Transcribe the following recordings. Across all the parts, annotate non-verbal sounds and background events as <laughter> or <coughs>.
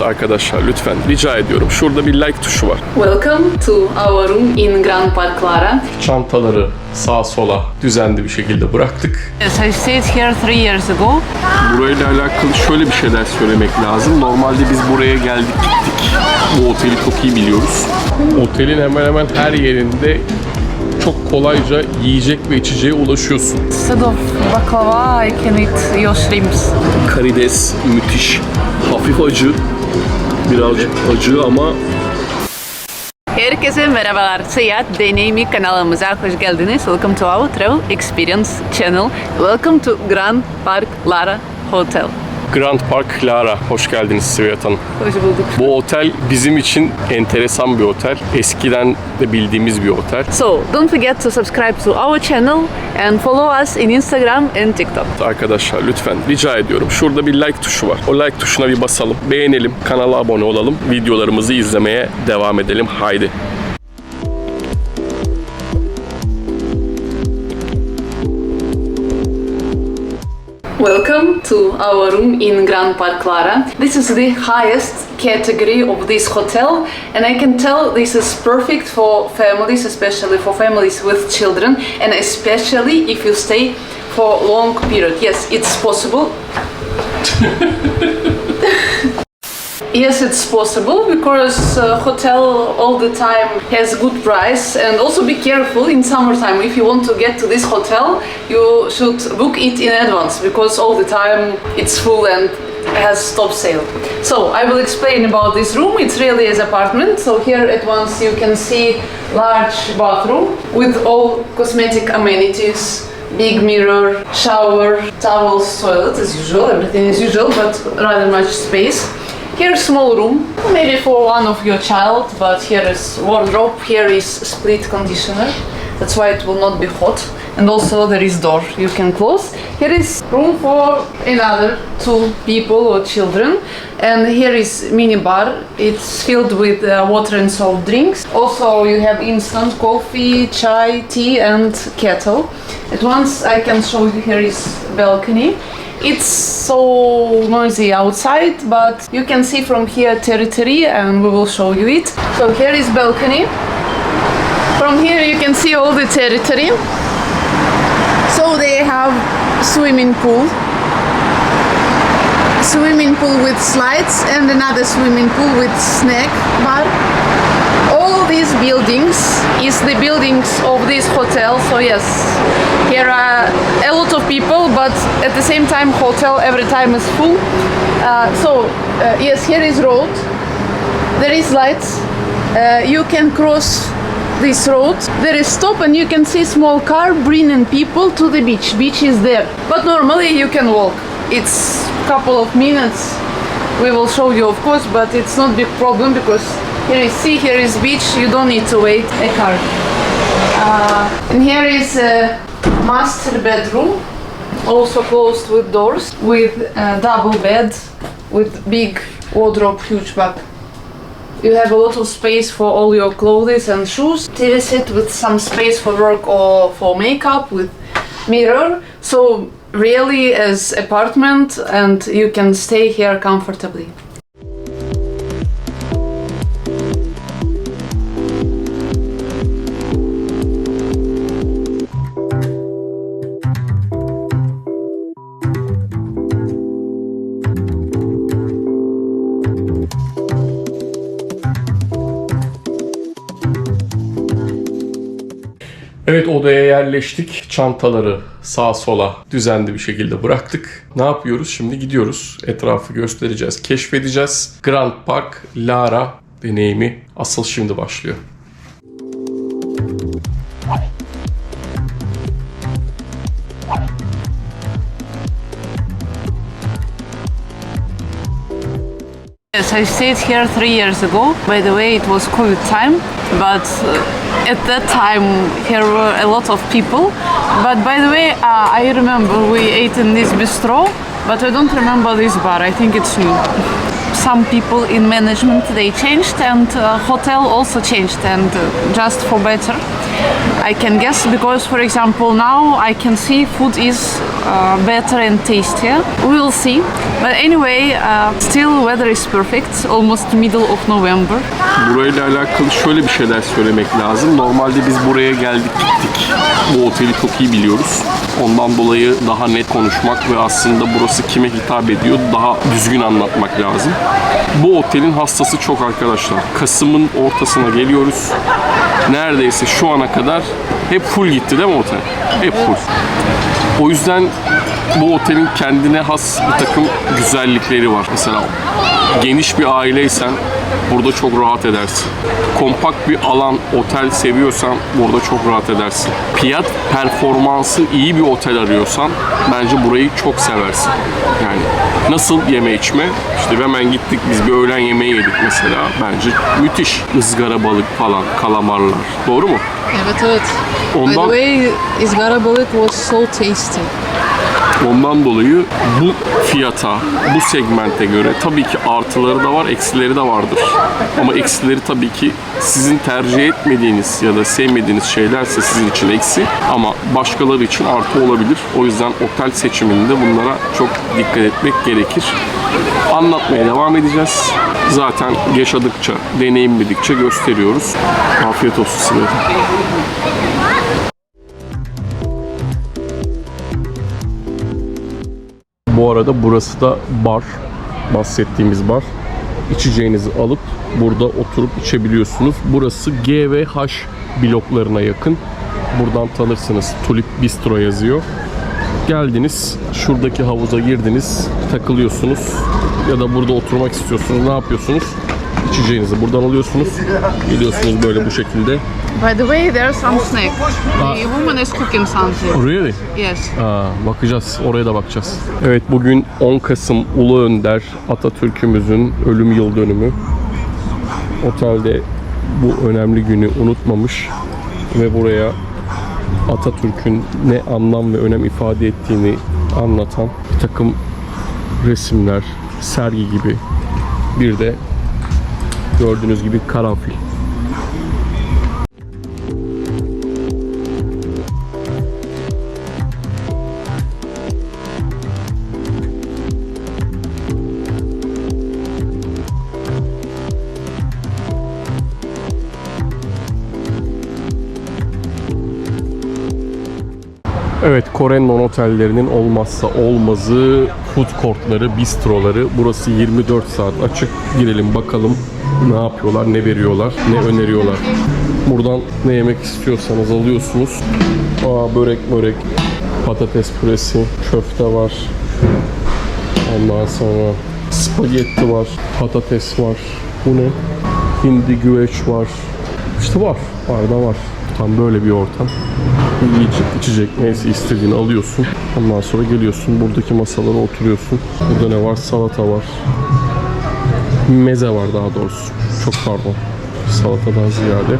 Arkadaşlar lütfen rica ediyorum. Şurada bir like tuşu var. Welcome to our room in Grand Park Clara. Çantaları sağa sola düzenli bir şekilde bıraktık. Yes, I stayed here three years ago. Burayla alakalı şöyle bir şeyler söylemek lazım. Normalde biz buraya geldik gittik. Bu oteli çok iyi biliyoruz. Otelin hemen hemen her yerinde çok kolayca yiyecek ve içeceğe ulaşıyorsun. Instead of baklava, I can eat your shrimps. Karides müthiş. Hafif acı. Birazcık acı ama Herkese merhabalar. Seyahat Deneyimi kanalımıza hoş geldiniz. Welcome to our travel experience channel. Welcome to Grand Park Lara Hotel. Grand Park Lara. Hoş geldiniz Siviyat Hanım. Hoş bulduk. Bu otel bizim için enteresan bir otel. Eskiden de bildiğimiz bir otel. So, don't forget to subscribe to our channel and follow us in Instagram and TikTok. Arkadaşlar lütfen rica ediyorum. Şurada bir like tuşu var. O like tuşuna bir basalım. Beğenelim. Kanala abone olalım. Videolarımızı izlemeye devam edelim. Haydi. Welcome to our room in Grand Park Clara. This is the highest category of this hotel, and I can tell this is perfect for families, especially for families with children, and especially if you stay for long period. Yes, it's possible. <laughs> Yes, it's possible because uh, hotel all the time has good price and also be careful in summertime if you want to get to this hotel you should book it in advance because all the time it's full and has stop sale. So I will explain about this room. It's really as apartment. So here at once you can see large bathroom with all cosmetic amenities big mirror, shower, towels, toilet as usual, everything is usual, but rather much space. Here small room, maybe for one of your child, but here is wardrobe, here is split conditioner, that's why it will not be hot. And also there is door you can close. Here is room for another two people or children. And here is mini bar. It's filled with uh, water and soft drinks. Also you have instant coffee, chai, tea and kettle. At once I can show you here is balcony. It's so noisy outside, but you can see from here territory and we will show you it. So here is balcony. From here you can see all the territory. So they have swimming pool. Swimming pool with slides and another swimming pool with snack bar. These buildings is the buildings of this hotel. So yes, here are a lot of people, but at the same time, hotel every time is full. Uh, so uh, yes, here is road. There is lights. Uh, you can cross this road. There is stop, and you can see small car bringing people to the beach. Beach is there, but normally you can walk. It's couple of minutes. We will show you, of course, but it's not big problem because here is see, here is beach. You don't need to wait a car. Uh, and here is a master bedroom, also closed with doors, with a double bed, with big wardrobe, huge bag. You have a lot of space for all your clothes and shoes. TV set with some space for work or for makeup with mirror. So really as apartment and you can stay here comfortably. Evet odaya yerleştik. Çantaları sağa sola düzenli bir şekilde bıraktık. Ne yapıyoruz? Şimdi gidiyoruz. Etrafı göstereceğiz, keşfedeceğiz. Grand Park Lara deneyimi asıl şimdi başlıyor. Yes, I stayed here three years ago. By the way, it was COVID time, but uh, at that time here were a lot of people. But by the way, uh, I remember we ate in this bistro, but I don't remember this bar. I think it's new. <laughs> some people in management they changed and uh, hotel also changed and uh, just for better. I can guess because, for example, now I can see food is uh, better and tastier. We will see. But anyway, uh, still weather is perfect. Almost middle of November. Burayla alakalı şöyle bir şeyler söylemek lazım. Normalde biz buraya geldik gittik. Bu oteli çok iyi biliyoruz. Ondan dolayı daha net konuşmak ve aslında burası kime hitap ediyor daha düzgün anlatmak lazım. Bu otelin hastası çok arkadaşlar. Kasım'ın ortasına geliyoruz. Neredeyse şu ana kadar hep full gitti değil mi otel? Hep full. O yüzden bu otelin kendine has bir takım güzellikleri var. Mesela geniş bir aileysen burada çok rahat edersin. Kompakt bir alan, otel seviyorsan burada çok rahat edersin. Fiyat performansı iyi bir otel arıyorsan bence burayı çok seversin. Yani nasıl yeme içme? İşte hemen gittik biz bir öğlen yemeği yedik mesela. Bence müthiş. ızgara balık falan, kalamarlar. Doğru mu? Evet evet. Ondan- By the way, izgara balık was so tasty. Ondan dolayı bu fiyata, bu segmente göre tabii ki artıları da var, eksileri de vardır. Ama eksileri tabii ki sizin tercih etmediğiniz ya da sevmediğiniz şeylerse sizin için eksi ama başkaları için artı olabilir. O yüzden otel seçiminde bunlara çok dikkat etmek gerekir. Anlatmaya devam edeceğiz. Zaten yaşadıkça, deneyimledikçe gösteriyoruz. Afiyet olsun size. Bu arada burası da bar. Bahsettiğimiz bar. İçeceğinizi alıp burada oturup içebiliyorsunuz. Burası G ve H bloklarına yakın. Buradan tanırsınız. Tulip Bistro yazıyor. Geldiniz, şuradaki havuza girdiniz, takılıyorsunuz ya da burada oturmak istiyorsunuz. Ne yapıyorsunuz? İçeceğinizi buradan alıyorsunuz. Geliyorsunuz böyle bu şekilde. By the way, there's some snack. The woman is cooking something. Really? Yes. Aa, bakacağız. Oraya da bakacağız. Evet bugün 10 Kasım Ulu Önder Atatürk'ümüzün ölüm yıl dönümü. Otelde bu önemli günü unutmamış ve buraya Atatürk'ün ne anlam ve önem ifade ettiğini anlatan bir takım resimler, sergi gibi bir de gördüğünüz gibi karanfil. Evet, Kore'nin otellerinin olmazsa olmazı food courtları, bistroları. Burası 24 saat açık. Girelim bakalım ne yapıyorlar, ne veriyorlar, ne öneriyorlar. Buradan ne yemek istiyorsanız alıyorsunuz. Aa, börek börek, patates püresi, köfte var. Ondan sonra spagetti var, patates var. Bu ne? Hindi güveç var. İşte var, var da var. Tam böyle bir ortam. Yiyecek, içecek neyse istediğini alıyorsun. Ondan sonra geliyorsun buradaki masalara oturuyorsun. Burada ne var? Salata var. Meze var daha doğrusu. Çok pardon. Salatadan ziyade.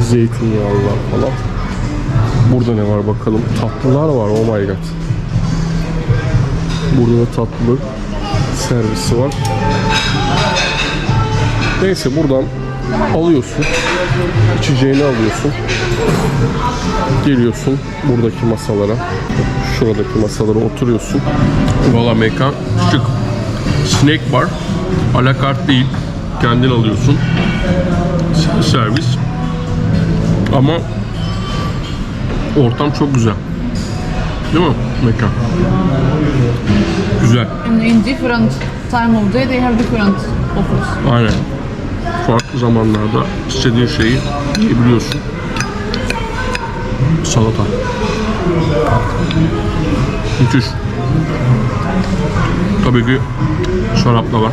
Zeytinyağlılar falan. Burada ne var bakalım. Tatlılar var oh my god. Burada da tatlı servisi var. Neyse buradan alıyorsun. içeceğini alıyorsun. Geliyorsun buradaki masalara. Şuradaki masalara oturuyorsun. Valla mekan şık. Snack bar. Alakart değil. Kendin alıyorsun. Servis. Ama ortam çok güzel. Değil mi mekan? Güzel. And in different time of day they have different offers. Aynen. Farklı zamanlarda istediğin şeyi yiyebiliyorsun. Salata. Müthiş. Tabii ki şarap var.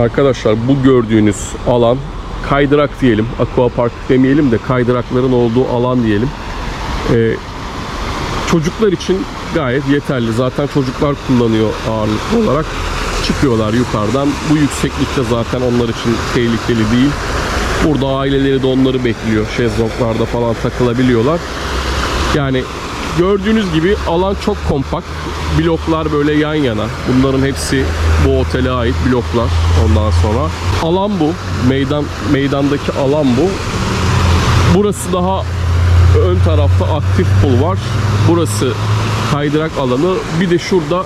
Arkadaşlar bu gördüğünüz alan kaydırak diyelim. Aqua Park demeyelim de kaydırakların olduğu alan diyelim. Ee, çocuklar için gayet yeterli. Zaten çocuklar kullanıyor ağırlıklı olarak. Çıkıyorlar yukarıdan. Bu yükseklikte zaten onlar için tehlikeli değil. Burada aileleri de onları bekliyor. Şezlonglarda falan takılabiliyorlar. Yani gördüğünüz gibi alan çok kompakt. Bloklar böyle yan yana. Bunların hepsi bu otele ait bloklar ondan sonra. Alan bu. Meydan meydandaki alan bu. Burası daha ön tarafta aktif pool var. Burası kaydırak alanı. Bir de şurada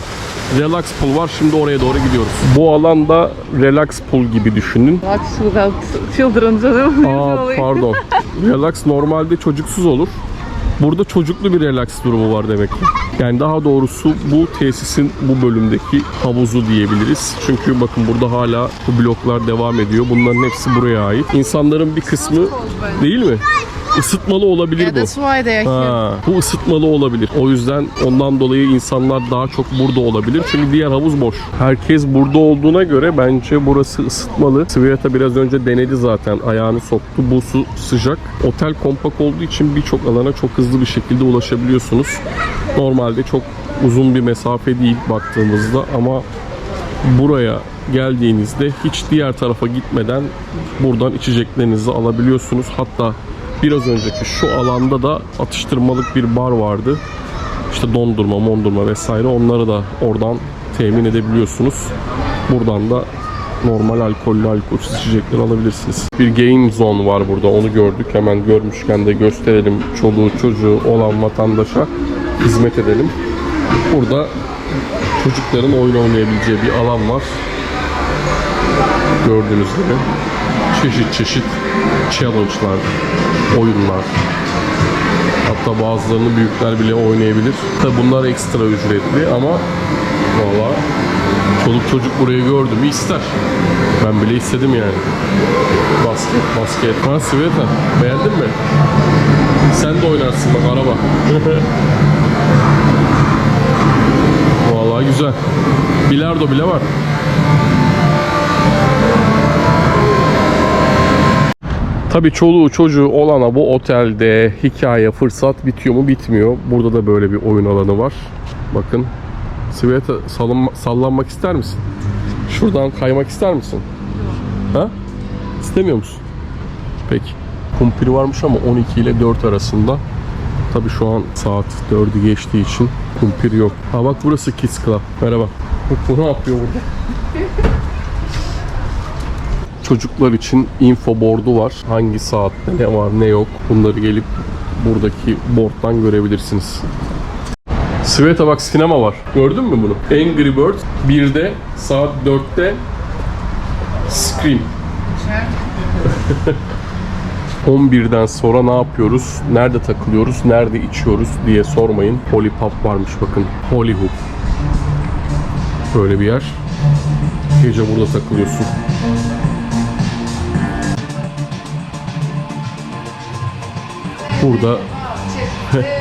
relax pool var. Şimdi oraya doğru gidiyoruz. Bu alanda relax pool gibi düşünün. Relax without children canım. <laughs> Aa pardon. <laughs> Relax normalde çocuksuz olur. Burada çocuklu bir relax durumu var demek ki. Yani daha doğrusu bu tesisin bu bölümdeki havuzu diyebiliriz. Çünkü bakın burada hala bu bloklar devam ediyor. Bunların hepsi buraya ait. İnsanların bir kısmı değil mi? Isıtmalı olabilir bu. why they are Ha, bu ısıtmalı olabilir. O yüzden ondan dolayı insanlar daha çok burada olabilir. Çünkü diğer havuz boş. Herkes burada olduğuna göre bence burası ısıtmalı. Sveta biraz önce denedi zaten. Ayağını soktu. Bu su sıcak. Otel kompak olduğu için birçok alana çok hızlı bir şekilde ulaşabiliyorsunuz. Normalde çok uzun bir mesafe değil baktığımızda ama buraya geldiğinizde hiç diğer tarafa gitmeden buradan içeceklerinizi alabiliyorsunuz. Hatta biraz önceki şu alanda da atıştırmalık bir bar vardı. İşte dondurma, mondurma vesaire onları da oradan temin edebiliyorsunuz. Buradan da normal alkollü alkolsüz içecekler alabilirsiniz. Bir game zone var burada onu gördük. Hemen görmüşken de gösterelim. Çoluğu çocuğu olan vatandaşa hizmet edelim. Burada çocukların oyun oynayabileceği bir alan var. Gördüğünüz gibi çeşit çeşit challenge'lar, oyunlar. Hatta bazılarını büyükler bile oynayabilir. Tabi bunlar ekstra ücretli ama valla çoluk çocuk burayı gördü mü ister. Ben bile istedim yani. Basket, basket. Ha Sveta beğendin mi? Sen de oynarsın bak araba. <laughs> Vallahi güzel. Bilardo bile var. Tabii çoluğu çocuğu olana bu otelde hikaye, fırsat bitiyor mu bitmiyor. Burada da böyle bir oyun alanı var. Bakın. Sveta salınma- sallanmak ister misin? Şuradan kaymak ister misin? Ha? İstemiyor musun? Peki. Kumpir varmış ama 12 ile 4 arasında. Tabii şu an saat 4'ü geçtiği için kumpir yok. Ha bak burası Kids Club. Merhaba. Bu ne yapıyor burada? Çocuklar için info board'u var. Hangi saatte ne var ne yok. Bunları gelip buradaki board'dan görebilirsiniz. Sveta bak sinema var. Gördün mü bunu? Angry Bird 1'de saat 4'te Scream. <laughs> 11'den sonra ne yapıyoruz? Nerede takılıyoruz? Nerede içiyoruz diye sormayın. Holy Pub varmış bakın. Holy Hoop. Böyle bir yer. Gece burada takılıyorsun. Burada <laughs>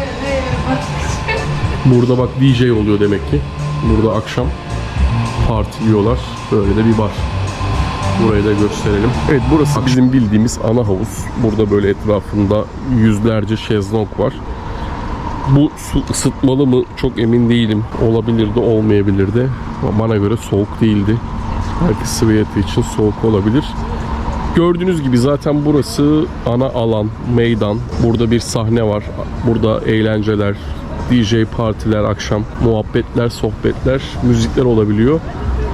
Burada bak DJ oluyor demek ki. Burada akşam partiliyorlar. Böyle de bir bar. Burayı da gösterelim. Evet burası bizim bildiğimiz ana havuz. Burada böyle etrafında yüzlerce şezlong var. Bu su ısıtmalı mı çok emin değilim. Olabilir de olmayabilir de. Ama bana göre soğuk değildi. Belki Sviyeti için soğuk olabilir. Gördüğünüz gibi zaten burası ana alan, meydan. Burada bir sahne var. Burada eğlenceler, DJ partiler, akşam muhabbetler, sohbetler, müzikler olabiliyor.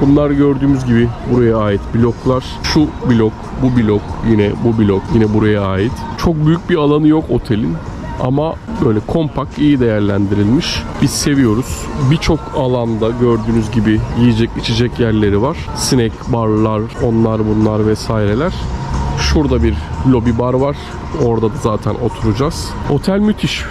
Bunlar gördüğümüz gibi buraya ait bloklar. Şu blok, bu blok, yine bu blok, yine buraya ait. Çok büyük bir alanı yok otelin. Ama böyle kompakt, iyi değerlendirilmiş. Biz seviyoruz. Birçok alanda gördüğünüz gibi yiyecek içecek yerleri var. Snack barlar, onlar bunlar vesaireler. Şurada bir lobi bar var. Orada da zaten oturacağız. Otel müthiş.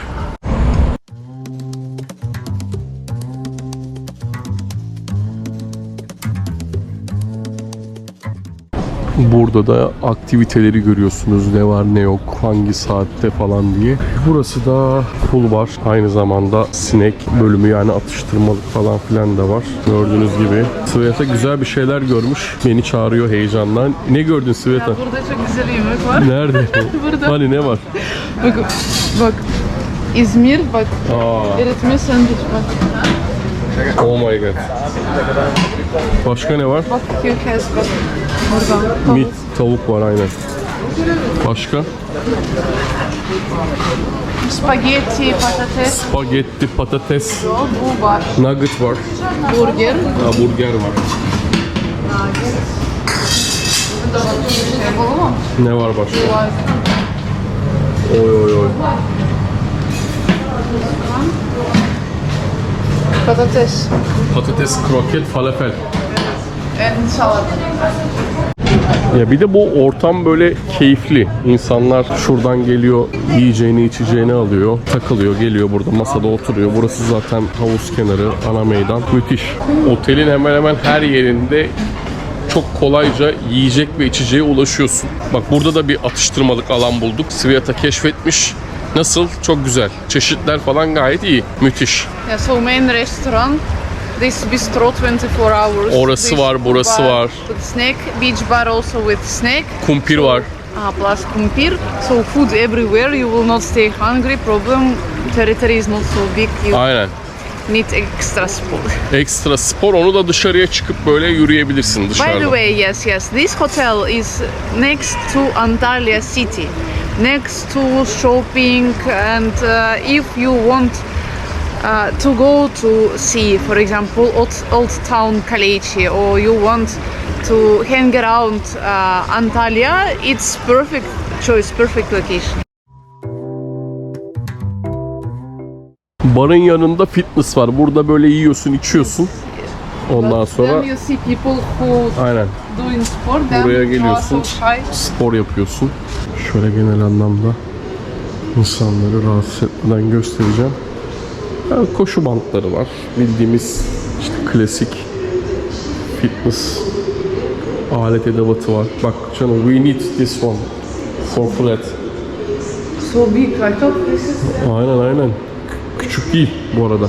Burada da aktiviteleri görüyorsunuz. Ne var ne yok, hangi saatte falan diye. Burası da pool var. Aynı zamanda sinek bölümü yani atıştırmalık falan filan da var. Gördüğünüz gibi. Sveta güzel bir şeyler görmüş. Beni çağırıyor heyecandan. Ne gördün Sveta? Burada çok güzel yemek var. Nerede? <laughs> Burada. hani ne var? Bak, bak. İzmir bak. Aa, Eritme sandviç bak. Oh my god. Başka ne var? Bak bak. Mit, tavuk var aynen. Başka? Spaghetti, patates, Spagetti, patates, bu var. nugget var. Burger. Hamburger var. Yapalım mı? Ne var başka? Oy oy oy. Patates Patates, kroket, falafel. and salad. Ya bir de bu ortam böyle keyifli. İnsanlar şuradan geliyor, yiyeceğini içeceğini alıyor, takılıyor, geliyor burada masada oturuyor. Burası zaten havuz kenarı, ana meydan. Müthiş. Otelin hemen hemen her yerinde çok kolayca yiyecek ve içeceğe ulaşıyorsun. Bak burada da bir atıştırmalık alan bulduk. Sviyata keşfetmiş. Nasıl? Çok güzel. Çeşitler falan gayet iyi. Müthiş. Yeah, so main restaurant. This bistro 24 hours. Orası This var, burası bar var. With snack, beach bar also with snack. Kumpir var. Ah, plus kumpir. So food everywhere. You will not stay hungry. Problem territory is not so big. You Aynen. need extra spot. Ekstra spor onu da dışarıya çıkıp böyle yürüyebilirsin By dışarıda. the way, yes, yes. This hotel is next to Antalya city, next to shopping, and uh, if you want uh, to go to see, for example, Old, Old Town Kaleci, or you want to hang around uh, Antalya, it's perfect choice, perfect location. Barın yanında fitness var. Burada böyle yiyorsun, içiyorsun. Ondan sonra then you see people who aynen doing sport, then Buraya geliyorsun. spor yapıyorsun. Şöyle genel anlamda insanları rahatsız etmeden göstereceğim. Yani koşu bantları var. Bildiğimiz işte klasik fitness alet edevatı var. Bak canım we need this one for flat. So big. I thought this is Aynen aynen. Küçük değil bu arada.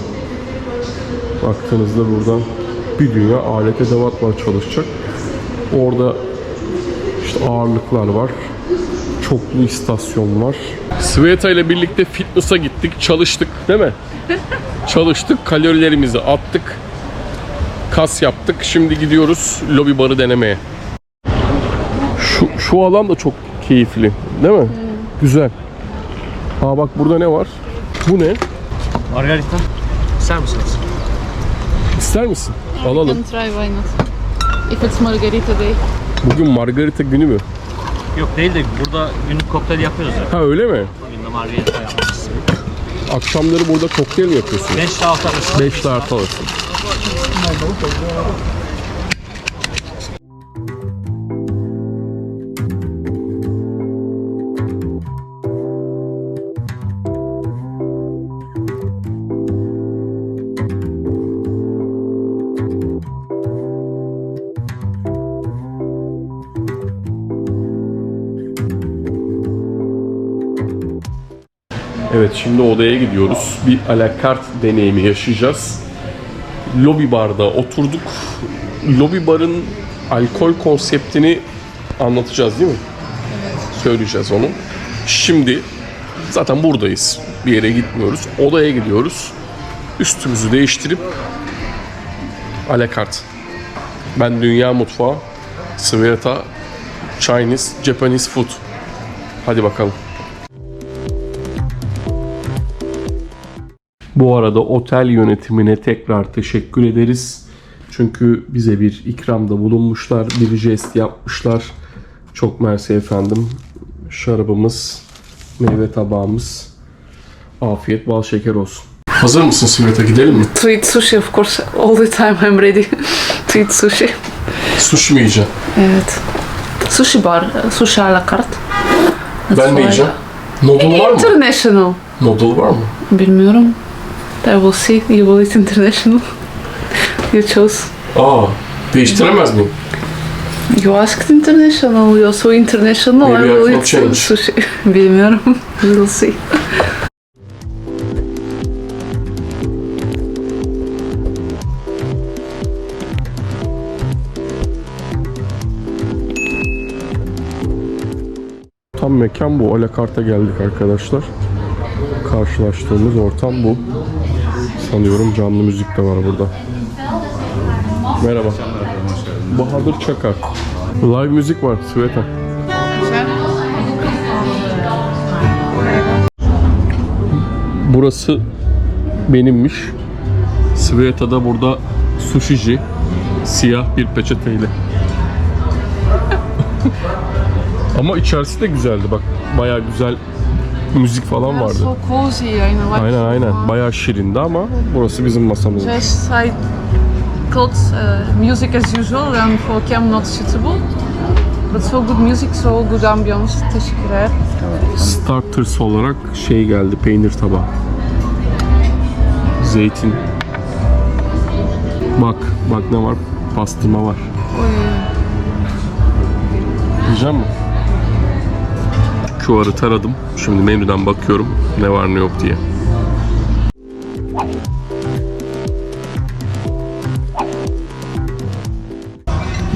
Baktığınızda buradan bir dünya alet edevat var çalışacak. Orada işte ağırlıklar var. Çoklu istasyon var. Sveta ile birlikte fitness'a gittik, çalıştık değil mi? <laughs> çalıştık, kalorilerimizi attık. Kas yaptık. Şimdi gidiyoruz lobi barı denemeye. Şu, şu alan da çok keyifli değil mi? Güzel. Aa bak burada ne var? Bu ne? Margarita. İster misiniz? İster misin? Alalım. can try, why not? If it's margarita day. Bugün margarita günü mü? Yok değil de burada günlük kokteyl yapıyoruz ya. Ha öyle mi? Bugün de margarita yapmışız. Akşamları burada kokteyl mi yapıyorsun? 5 ile 6 arası. 5 saat arası. Evet şimdi odaya gidiyoruz. Bir alakart deneyimi yaşayacağız. Lobby barda oturduk. Lobby barın alkol konseptini anlatacağız değil mi? Söyleyeceğiz onu. Şimdi zaten buradayız. Bir yere gitmiyoruz. Odaya gidiyoruz. Üstümüzü değiştirip alakart. Ben dünya mutfağı, Sveta, Chinese, Japanese food. Hadi bakalım. Bu arada otel yönetimine tekrar teşekkür ederiz. Çünkü bize bir ikramda bulunmuşlar, bir jest yapmışlar. Çok mersi efendim. Şarabımız, meyve tabağımız. Afiyet bal şeker olsun. Hazır mısın Sveta gidelim mi? To eat sushi, of course. All the time I'm ready <laughs> to eat sushi. Sushi mi yiyeceğim? Evet. Sushi bar, sushi à la carte. That's Ben why- yiyeceğim. Noodle var mı? International. Noodle var mı? Bilmiyorum. I will see. You will eat international. <laughs> you chose. Aa, değiştiremez miyim? You asked international. You also international. Maybe I I will eat change. sushi. <laughs> Bilmiyorum. We will see. Tam mekan bu. Alakart'a geldik arkadaşlar. Karşılaştığımız ortam bu sanıyorum. Canlı müzik de var burada. Merhaba. Bahadır Çakar. Live müzik var Sveta. Burası benimmiş. Sveta da burada sushici siyah bir peçeteyle. <laughs> Ama içerisi de güzeldi bak. Bayağı güzel müzik falan vardı. So cozy, I know. Aynen aynen. Bayağı şirindi ama burası bizim masamız. Just I thought uh, music as usual and for cam not suitable. But so good music, so good ambience. Teşekkürler. Starters olarak şey geldi peynir tabağı. Zeytin. Bak, bak ne var? Pastırma var. Yiyecek mi? QR'ı taradım. Şimdi menüden bakıyorum ne var ne yok diye.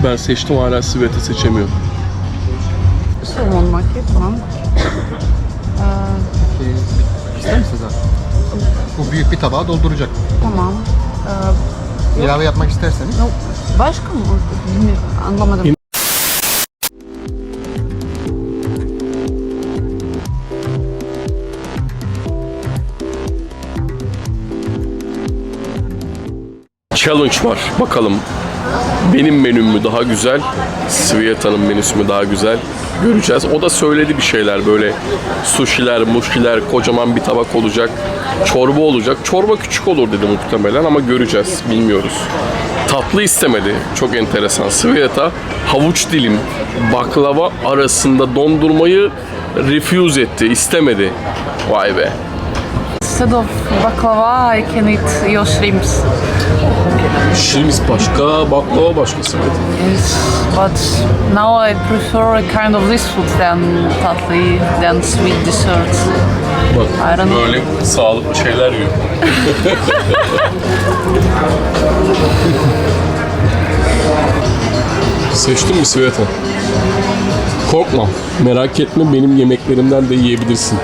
Ben seçtim hala Sivete seçemiyorum. Salmon market tamam. <coughs> İster misiniz abi? Bu büyük bir tabağa dolduracak. Tamam. İlave yapmak isterseniz. Başka mı? Bilmiyorum, Anlamadım. Challenge var. Bakalım benim menüm mü daha güzel, Svieta'nın menüsü mü daha güzel göreceğiz. O da söyledi bir şeyler böyle sushiler, muşiler, kocaman bir tabak olacak, çorba olacak. Çorba küçük olur dedi muhtemelen ama göreceğiz, bilmiyoruz. Tatlı istemedi. Çok enteresan. Svieta havuç dilim, baklava arasında dondurmayı refuse etti, istemedi. Vay be. Instead of baklava, I can eat your shrimps. Şirimiz başka, baklava başka Svieta. Yes, but now I prefer a kind of this food than tatlı, than sweet desserts. Bak I don't know. böyle sağlıklı şeyler yiyor. <laughs> Seçtin mi Sveta? Korkma. Merak etme benim yemeklerimden de yiyebilirsin.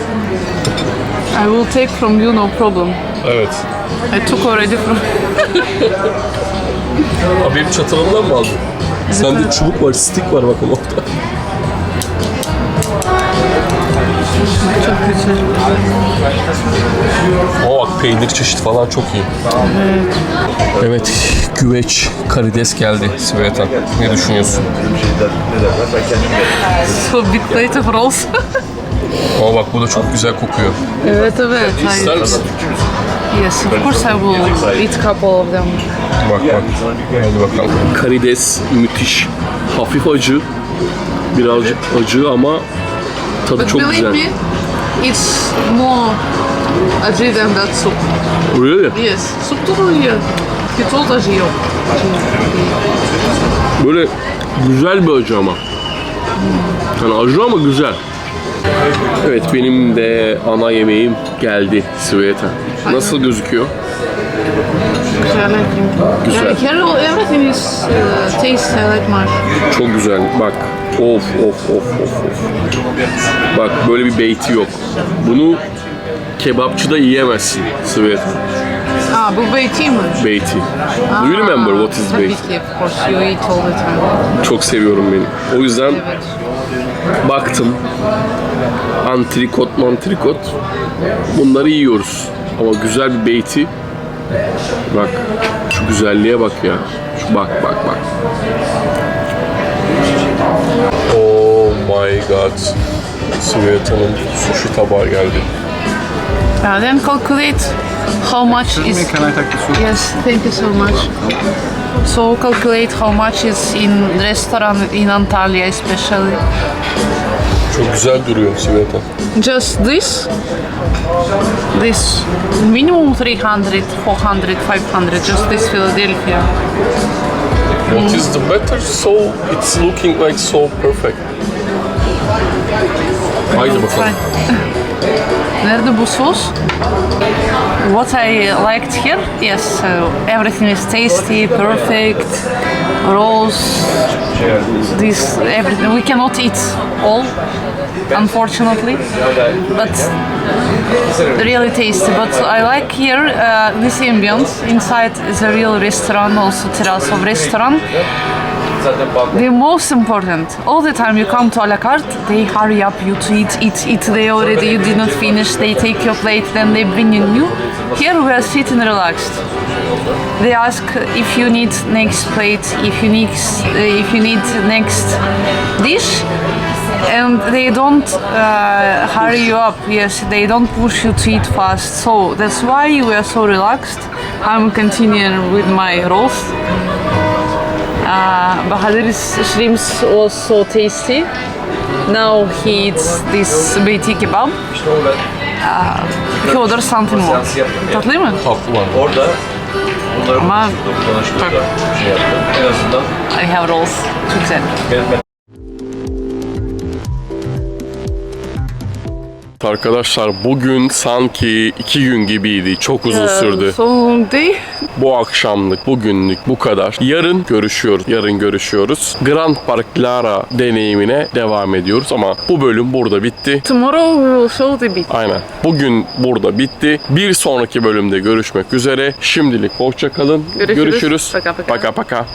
I will take from you no problem. Evet. I took already from... Abi benim çatalımdan mı aldın? Sende çubuk var, stick var bakın orada. Çok güzel. Ama bak peynir çeşit falan çok iyi. Evet, güveç karides geldi Sveta. Ne düşünüyorsun? So big plate of rolls. Ama bak bu da çok güzel kokuyor. evet evet. İster misin? Yes, of course I will eat couple of them. Bak bak. Hadi bakalım. Karides müthiş. Hafif acı. Birazcık acı ama tadı But çok believe güzel. me, it's more acı than that soup. Really? Yes, soup da iyi. Kötü acı yok. Böyle güzel bir acı ama. Yani acı ama güzel. Evet benim de ana yemeğim geldi Sveta. Nasıl gözüküyor? Güzel. Güzel. Carol, everything is uh, taste I like much. Çok güzel. Bak. Of of of of of. Bak böyle bir beyti yok. Bunu kebapçıda yiyemezsin Sveta. Ah, bu beyti mi? Beyti. Do you remember what is Tabii beyti? ki, of course, you eat all the time. Çok seviyorum beni. O yüzden Evet. Baktım. Antrikot mantrikot. Bunları yiyoruz. Ama güzel bir beyti. Bak. Şu güzelliğe bak ya. Şu bak bak bak. Oh my god. Svieta'nın sushi tabağı geldi. Yeah, then calculate how much is... Can I take the soup? Yes, thank you so much. So calculate how much is in restaurant in Antalya especially. Çok güzel duruyor Sveta. Just this, this minimum 300, 400, 500, just this Philadelphia. What is the better? So it's looking like so perfect. Haydi bakalım. <laughs> Bu? What I liked here, yes, uh, everything is tasty, perfect, rolls, this, everything. We cannot eat all, unfortunately, but really tasty. But I like here uh, this ambience. Inside is a real restaurant, also terrace of restaurant. The most important, all the time you come to a la carte, they hurry up you to eat, eat, eat. They already, you did not finish, they take your plate, then they bring you new. Here we are sitting relaxed. They ask if you need next plate, if you need, if you need next dish, and they don't uh, hurry you up. Yes, they don't push you to eat fast. So that's why we are so relaxed. I'm continuing with my rolls. Uh, Bahadir's shrimps was so tasty. Now he eats this beyti kebab. Uh, he orders something more. Tatlı mı? Tatlı var. Orada Ama da şey yaptım. En azından I have rolls. Çok güzel. Arkadaşlar bugün sanki iki gün gibiydi. Çok uzun sürdü. So long day. Bu akşamlık, bugünlük bu kadar. Yarın görüşüyoruz. Yarın görüşüyoruz. Grand Park Lara deneyimine devam ediyoruz ama bu bölüm burada bitti. Tomorrow we will show the beach. Aynen. Bugün burada bitti. Bir sonraki bölümde görüşmek üzere. Şimdilik hoşça kalın. Görüşürüz. Görüşürüz. Paka paka. Paka paka.